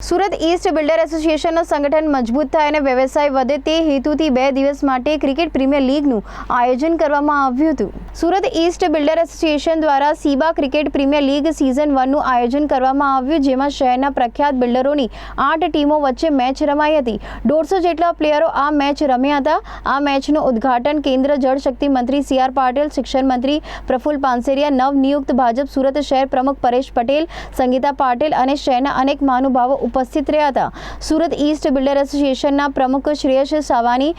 Surat East builder એસોસિએશનનું સંગઠન મજબૂત થાય અને વ્યવસાય વધે તે હેતુથી બે દિવસ માટે ક્રિકેટ પ્રીમિયર લીગનું આયોજન કરવામાં આવ્યું હતું. સુરત ઈસ્ટ બિલ્ડર એસોસિએશન દ્વારા સીબા ક્રિકેટ પ્રીમિયર લીગ સિઝન વનનું આયોજન કરવામાં આવ્યું, જેમાં શહેરના પ્રખ્યાત બિલ્ડરોની આઠ ટીમો વચ્ચે મેચ રમાઈ હતી. દોઢસો જેટલા પ્લેયરો આ મેચ રમ્યા હતા. આ મેચનું ઉદ્ઘાટન કેન્દ્ર જળશક્તિ મંત્રી સી આર પાટીલ, શિક્ષણ મંત્રી પ્રફુલ પાનસેરિયા, નવનિયુક્ત ભાજપ સુરત શહેર પ્રમુખ પરેશ પટેલ, સંગીતા પાટીલ અને શહેરના અનેક મહાનુભાવો ઉપસ્થિત રહ્યા હતા. સુરત ઈસ્ટ બિલ્ડર એસોસિએશનના પ્રમુખ શ્રેયસ સાવાની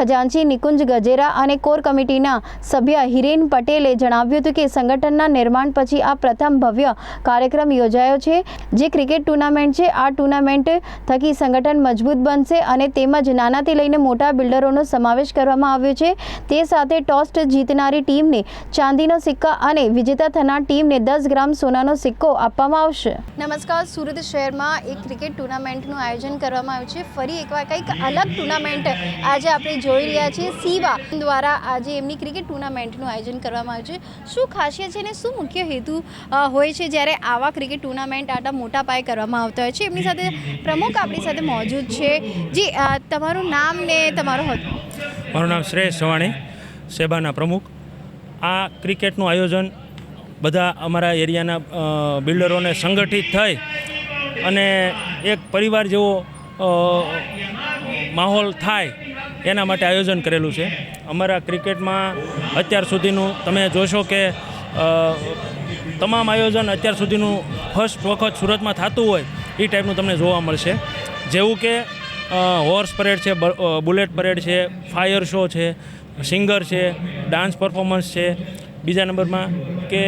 ખજાનચી નિકુંજ ગજેરા અને કોર કમિટીના સભ્ય હિરેન પટેલે જણાવ્યું હતું કે સંગઠનના નિર્માણ પછી આ પ્રથમ ભવ્ય કાર્યક્રમ યોજાયો છે, જે ક્રિકેટ ટુર્નામેન્ટ છે. આ ટુર્નામેન્ટ થકી સંગઠન મજબૂત બનશે અને તેમજ નાનાથી લઈને મોટા બિલ્ડરોનો સમાવેશ કરવામાં આવ્યો છે. તે સાથે ટોસ જીતનારી ટીમને ચાંદીનો સિક્કા અને વિજેતા થનાર ટીમને દસ ગ્રામ સોનાનો સિક્કો આપવામાં આવશે. નમસ્કાર. સુરત શહેરમાં એક ક્રિકેટ ટુર્નામેન્ટનું આયોજન કરવામાં આવ્યું છે. ફરી એકવાર કંઈક અલગ ટુર્નામેન્ટ આજે આપણે જોઈ રહ્યા છીએ. સીવા દ્વારા આજે એમની ક્રિકેટ ટુર્નામેન્ટનું આયોજન કરવામાં આવ્યું છે. શું ખાસિયત છે અને શું મુખ્ય હેતુ હોય છે જ્યારે આવા ક્રિકેટ ટુર્નામેન્ટ આટલા મોટા પાયે કરવામાં આવતા હોય છે? એમની સાથે પ્રમુખ આપણી સાથે મોજૂદ છે. જી તમારું નામ ને તમારો હોદ્દો મારું નામ શ્રેયસ સવાણી, સેબાના પ્રમુખ. આ ક્રિકેટનું આયોજન બધા અમારા એરિયાના બિલ્ડરોને સંગઠિત થઈ અને એક પરિવાર જેવો માહોલ થાય એના માટે આયોજન કરેલું છે. અમારા ક્રિકેટમાં અત્યાર સુધીનું તમે જોશો કે તમામ આયોજન અત્યાર સુધીનું ફર્સ્ટ વખત સુરતમાં થતું હોય એ ટાઈપનું તમને જોવા મળશે. જેવું કે હોર્સ પરેડ છે બુલેટ પરેડ છે, ફાયર શો છે, સિંગર છે, ડાન્સ પરફોર્મન્સ છે, બીજા નંબરમાં કે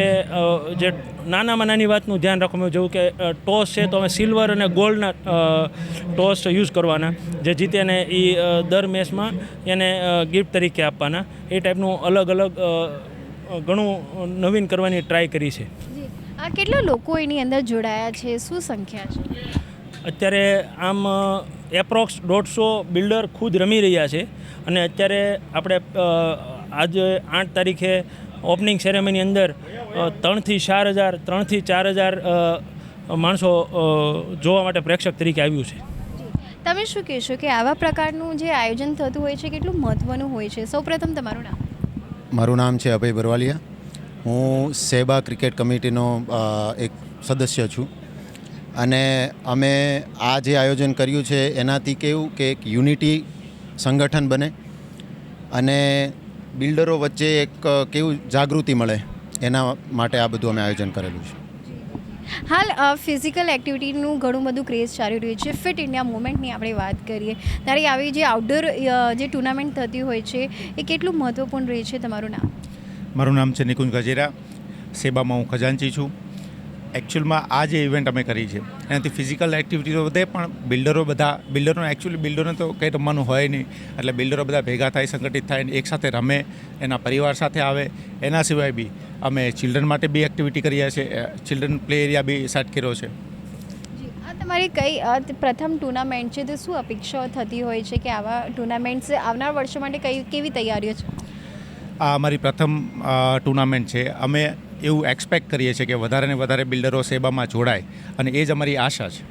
જે નાનામાં નાની વાતનું ધ્યાન રાખવામાં જેવું કે ટોસ છે તો અમે સિલ્વર અને ગોલ્ડના ટોસ યુઝ કરવાના જે જીતે ને એ દર મેચમાં એને ગિફ્ટ તરીકે આપવાના. એ ટાઈપનું અલગ અલગ ઘણું નવીન કરવાની ટ્રાય કરી છે. આ કેટલા લોકો એની અંદર જોડાયા છે? શું સંખ્યા છે? અત્યારે આમ એપ્રોક્સ દોઢસો બિલ્ડર ખુદ રમી રહ્યા છે. અને અત્યારે આપણે આજે આઠ તારીખે ઓપનિંગ સેરેમની અંદર ત્રણથી ચાર હજાર ત્રણથી ચાર હજાર માણસો જોવા માટે પ્રેક્ષક તરીકે આવ્યું છે. તમે શું કહેશો કે આવા પ્રકારનું જે આયોજન થતું હોય છે કેટલું મહત્વનું હોય છે? સૌપ્રથમ તમારું નામ. મારું નામ છે અભય બરવાલિયા. હું સેબા ક્રિકેટ કમિટીનો એક સદસ્ય છું. અને અમે આ જે આયોજન કર્યું છે એનાથી કેવું કે એક યુનિટી સંગઠન બને. અને બિલ્ડરો વચ્ચે એક કેવું જાગૃતિ મળે? એના માટે આ બધું અમે આયોજન કરેલું છે. હાલ ફિઝિકલ એક્ટિવિટીનું ઘણું બધું ક્રેઝ ચાલી રહ્યું છે. ફિટ ઇન્ડિયા મુવમેન્ટની આપણે વાત કરીએ ત્યારે આવી જે આઉટડોર જે ટુર્નામેન્ટ થતી હોય છે એ કેટલું મહત્ત્વપૂર્ણ રહે છે? તમારું નામ? મારું નામ છે નિકુંજ ગજેરા. સેબામાં હું ખજાનચી છું. એકચ્યુઅલમાં આ જે ઇવેન્ટ અમે કરી છે એનાથી ફિઝિકલ એક્ટિવિટીઓ વધે પણ બિલ્ડરો બધા બિલ્ડરો એકચ્યુઅલી બિલ્ડરોને તો કંઈ રમવાનું હોય નહીં. એટલે બિલ્ડરો બધા ભેગા થાય સંગઠિત થાય અને એકસાથે રમે એના પરિવાર સાથે આવે. એના સિવાય બી અમે ચિલ્ડ્રન માટે બી એક્ટિવિટી કરીએ છીએ ચિલ્ડ્રન પ્લે એરિયા બી સેટ કર્યો છે. તમારી કઈ પ્રથમ ટુર્નામેન્ટ છે તો શું અપેક્ષાઓ થતી હોય છે કે આવા ટુર્નામેન્ટ્સ આવનાર વર્ષો માટે કઈ કેવી તૈયારીઓ છે? આ અમારી પ્રથમ ટુર્નામેન્ટ છે. અમે એવું એક્સપેક્ટ કરીએ છીએ કે વધારે ને વધારે બિલ્ડરો સેબામાં જોડાય અને એ જ અમારી આશા છે.